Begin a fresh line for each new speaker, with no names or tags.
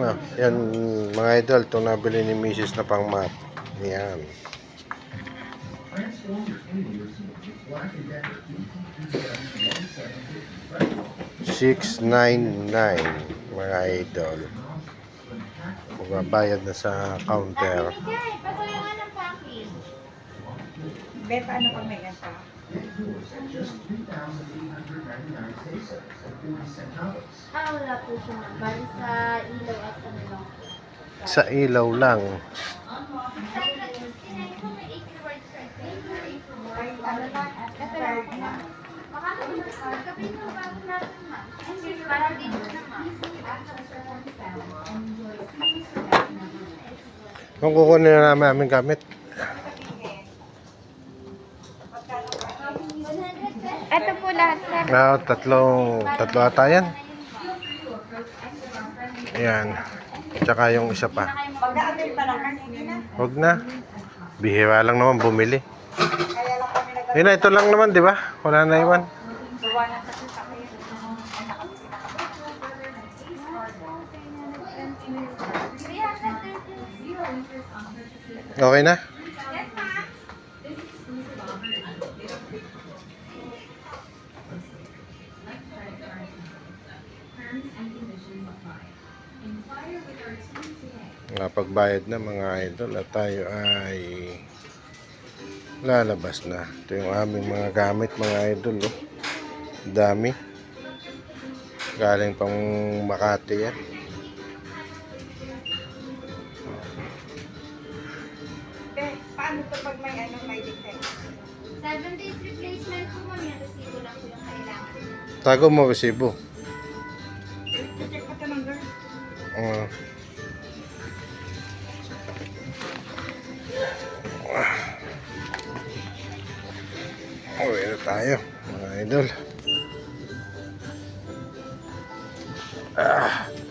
Ah, yan mga idol, itong nabili ni Mrs. na pang mat. Yan. Six nine nine mga idol. Magbabayad na sa counter.
Bet, ano pag may ganito?
Ah, wala po siya. Bali sa ilaw at ano lang.
Sa ilaw lang.
669 po, may 80 words per day.
Ay, ano lang,
Ito lang po, ma'am. Makakabili ka. Gabi mo bago natin, ma'am. Para dito na, ma'am.
Kung kukunin na namin aming gamit.
Ito po lahat, sir.
Na tatlong, tatlo ata yan. Ayan. Tsaka yung isa pa. Huwag na. Bihira lang naman bumili. Yun na, ito lang naman, di ba? Wala na iwan. Okay na? Napagbayad na mga idol at tayo ay lalabas na. Ito yung aming mga gamit mga idol. Oh. Dami. Galing pang Makati yan.
Bet, paano to pag may ano, may defect?
7 days replacement po, ma'am. Yung resibo lang po yung kailangan.
Tago mo resibo. Uh, Uwi na tayo, mga idol. Ah.